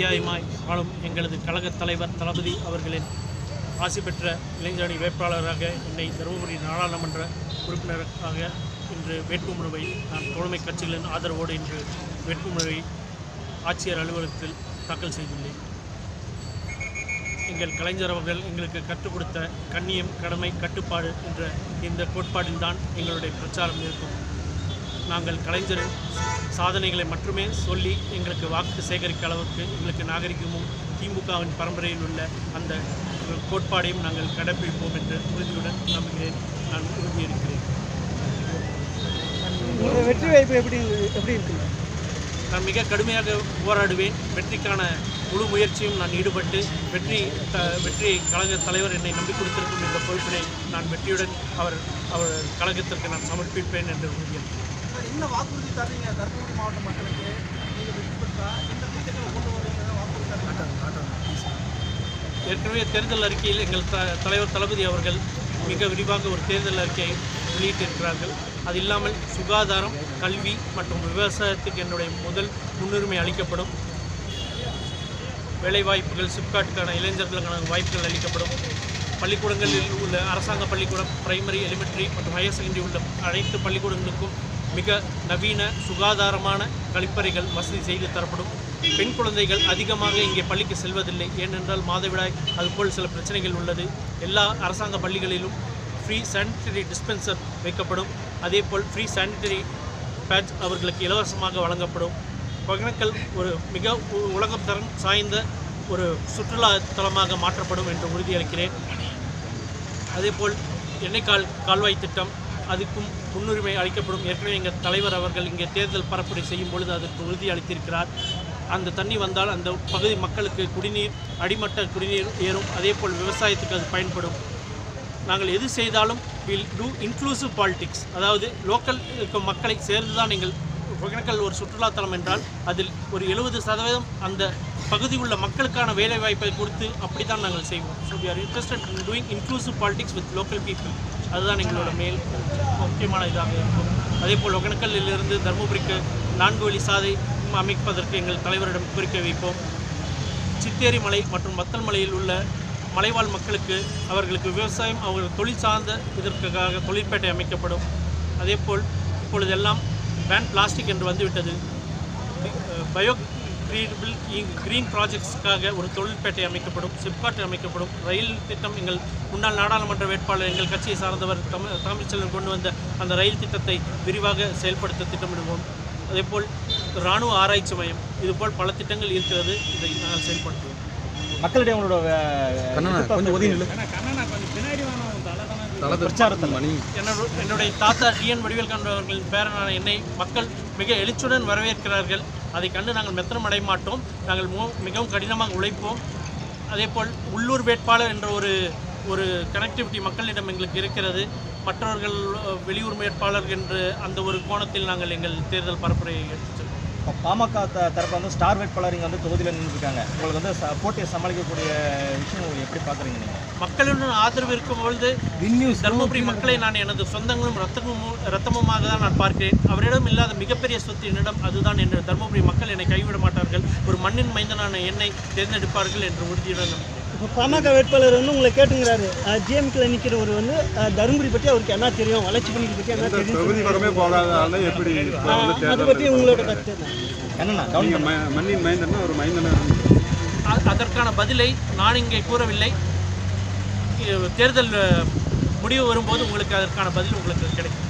அத்தியாயமாய் வாழும் எங்களது கழகத் தலைவர் தளபதி அவர்களின் ஆசி பெற்ற இளைஞரணி வேட்பாளராக என்னை தருமபுரி நாடாளுமன்ற உறுப்பினராக இன்று வேட்புமனுவை நான் தோழமை கட்சிகளின் ஆதரவோடு இன்று வேட்புமனுவை ஆட்சியர் அலுவலகத்தில் தாக்கல் செய்துள்ளேன். எங்கள் கலைஞர் அவர்கள் எங்களுக்கு கற்றுக் கொடுத்த கண்ணியம் கடமை கட்டுப்பாடு என்ற இந்த கோட்பாடில்தான் எங்களுடைய பிரச்சாரம் இருக்கும். நாங்கள் கலைஞரின் சாதனைகளை மட்டுமே சொல்லி எங்களுக்கு வாக்கு சேகரிக்க அளவுக்கு எங்களுக்கு நாகரிகமும் திமுகவின் பரம்பரையில் உள்ள அந்த கோட்பாடையும் நாங்கள் கடைப்பிடிப்போம் என்று உறுதியுடன் நம்புகிறேன். நான் உறுதியிருக்கிறேன் வெற்றி வாய்ப்பு எப்படி எப்படி இருக்குங்க நான் மிக கடுமையாக போராடுவேன். வெற்றிக்கான முழு முயற்சியும் நான் ஈடுபட்டு வெற்றி த வெற்றி கழக தலைவர் என்னை நம்பி கொடுத்திருக்கும் இந்த பொறுப்பினை நான் வெற்றியுடன் அவர் அவர் கழகத்திற்கு நான் சமர்ப்பிப்பேன் என்று உறுதியளிக்கிறேன். என்ன வாக்குறுதி தர்றீங்க தருமபுரி மாவட்ட மக்களுக்கு. நீங்கள் வெற்றி பெற்றா இந்த திட்டங்களை கொண்டு வருவீங்க வாக்குறுதி தர ஏற்கனவே தேர்தல் அறிக்கையில் எங்கள் த தலைவர் தளபதி அவர்கள் மிக விரிவாக ஒரு தேர்தல் அறிக்கையை வெளியிட்டிருக்கிறார்கள். அது இல்லாமல் சுகாதாரம் கல்வி மற்றும் விவசாயத்துக்கு என்னுடைய முதல் முன்னுரிமை அளிக்கப்படும். வேலைவாய்ப்புகள் சிப்காட்டுக்கான இளைஞர்களுக்கான வாய்ப்புகள் அளிக்கப்படும். பள்ளிக்கூடங்களில் உள்ள அரசாங்க பள்ளிக்கூடம் பிரைமரி எலிமெண்ட்ரி மற்றும் ஹையர் செகண்டரி உள்ள அனைத்து பள்ளிக்கூடங்களுக்கும் மிக நவீன சுகாதாரமான கழிப்பறைகள் வசதி செய்து தரப்படும். பெண் குழந்தைகள் அதிகமாக இங்கே பள்ளிக்கு செல்வதில்லை. ஏனென்றால் மாதவிடாய் அதுபோல் சில பிரச்சனைகள் உள்ளது. எல்லா அரசாங்க பள்ளிகளிலும் ஃப்ரீ சானிட்டரி டிஸ்பென்சர் வைக்கப்படும். அதேபோல் ஃப்ரீ சானிட்டரி பேட்ச் அவர்களுக்கு இலவசமாக வழங்கப்படும். ஒகேனக்கல் ஒரு மிக உ- உலகம் தரம் சாய்ந்த ஒரு சுற்றுலா தலமாக மாற்றப்படும் என்று உறுதியளிக்கிறேன். அதேபோல் எண்ணெய் கால் கால்வாய் திட்டம் அதுக்கும் முன்னுரிமை அளிக்கப்படும். ஏற்கனவே எங்கள் தலைவர் அவர்கள் இங்கே தேர்தல் பரப்புரை செய்யும் பொழுது அதற்கு உறுதி அளித்திருக்கிறார். அந்த தண்ணி வந்தால் அந்த பகுதி மக்களுக்கு குடிநீர் அடிமட்ட குடிநீர் ஏறும். அதே போல் விவசாயத்துக்கு அது பயன்படும். நாங்கள் எது செய்தாலும் வில் டூ இன்க்ளூசிவ் பாலிடிக்ஸ் அதாவது லோக்கல் இருக்கும் மக்களை சேர்ந்து தான் நீங்கள் ஒகேனக்கல் ஒரு சுற்றுலாத்தலம் என்றால் அதில் ஒரு எழுபது சதவீதம் அந்த பகுதி உள்ள மக்களுக்கான வேலைவாய்ப்பை கொடுத்து அப்படி தான் நாங்கள் செய்வோம். So we are interested in doing inclusive politics with local people அதுதான் எங்களோட மேல் முக்கியமான இதாக இருக்கும். அதேபோல் ஒகேனக்கல்லிலிருந்து தருமபுரிக்கு நான்கு வழி சாதை அமைப்பதற்கு எங்கள் தலைவரிடம் கோரிக்கை வைப்போம். சித்தேரி மலை மற்றும் வத்தல் மலையில் உள்ள மலைவாழ் மக்களுக்கு அவர்களுக்கு விவசாயம் அவர்கள் தொழில் சார்ந்த இதற்காக தொழிற்பேட்டை அமைக்கப்படும். அதேபோல் இப்பொழுதெல்லாம் பேன் பிளாஸ்டிக் என்று வந்துவிட்டது. பயோ கிரீடபிள் கிரீன் ப்ராஜெக்ட்ஸ்க்காக ஒரு தொழிற்பேட்டை அமைக்கப்படும் சிப்காட் அமைக்கப்படும் ரயில் திட்டம் எங்கள் முன்னாள் நாடாளுமன்ற வேட்பாளர் எங்கள் கட்சியை சார்ந்தவர் தமிழ் தமிழ்ச்செல்வன் கொண்டு வந்த அந்த ரயில் திட்டத்தை விரிவாக செயல்படுத்த திட்டமிடுவோம். அதேபோல் இராணுவ ஆராய்ச்சி மையம் இதுபோல் பல திட்டங்கள் இருக்கிறது இதை நாங்கள் செயல்படுத்துவோம். மக்களிடையே உங்களோட கொஞ்சம் என்னோட என்னுடைய தாத்தா டிஎன் வடிவேல் கண்டவர்களின் பேரனான என்னை மக்கள் மிக எழுச்சியுடன் வரவேற்கிறார்கள். அதை கண்டு நாங்கள் மெத்தனம் அடைய மாட்டோம் நாங்கள் மு- மிகவும் கடினமாக உழைப்போம். அதேபோல் உள்ளூர் வேட்பாளர் என்ற ஒரு ஒரு கனெக்டிவிட்டி மக்களிடம் எங்களுக்கு இருக்கிறது. மற்றவர்கள் வெளியூர் வேட்பாளர் என்று அந்த ஒரு கோணத்தில் நாங்கள் எங்கள் தேர்தல் பரப்புரையை எடுத்து பாமக த- தரப்பு வந்து ஸ்டார் வேட்பாளர் இங்கே வந்து தொகுதியில் நின்றுருக்காங்க உங்களுக்கு வந்து போட்டியை சமாளிக்கக்கூடிய விஷயம் எப்படி பார்க்குறீங்க நீங்கள் மக்களுடன் ஆதரவு இருக்கும் பொழுது தருமபுரி மக்களை நான் எனது சொந்தங்களும் ரத்தமும் ரத்தமுமாக தான் நான் பார்க்கிறேன். அவரிடம் இல்லாத மிகப்பெரிய சொத்து என்னிடம் அதுதான் என்று தருமபுரி மக்கள் என்னை கைவிட மாட்டார்கள். ஒரு மண்ணின் மைந்தனான என்னை தேர்ந்தெடுப்பார்கள் என்று உறுதியுடன் பாமக வேட்பாளர் வந்து உங்களை கேட்டுங்கிறாரு. ஜிஎம்கில் நிற்கிறவர் வந்து தருமபுரி பற்றி அவருக்கு என்ன தெரியும்? வளர்ச்சி பணிகள் பற்றி என்ன தெரியும் அதை பற்றி உங்களோட கருத்து என்ன? என்னண்ணா நீங்க கவனிங்க ம- மண்ணின் மைந்தன்னா ஒரு மைந்தனா அதற்கான பதிலை நான் இங்கே கூறவில்லை. தேர்தல் முடிவு வரும்போது உங்களுக்கு அதற்கான பதில் உங்களுக்கு கிடைக்கும்.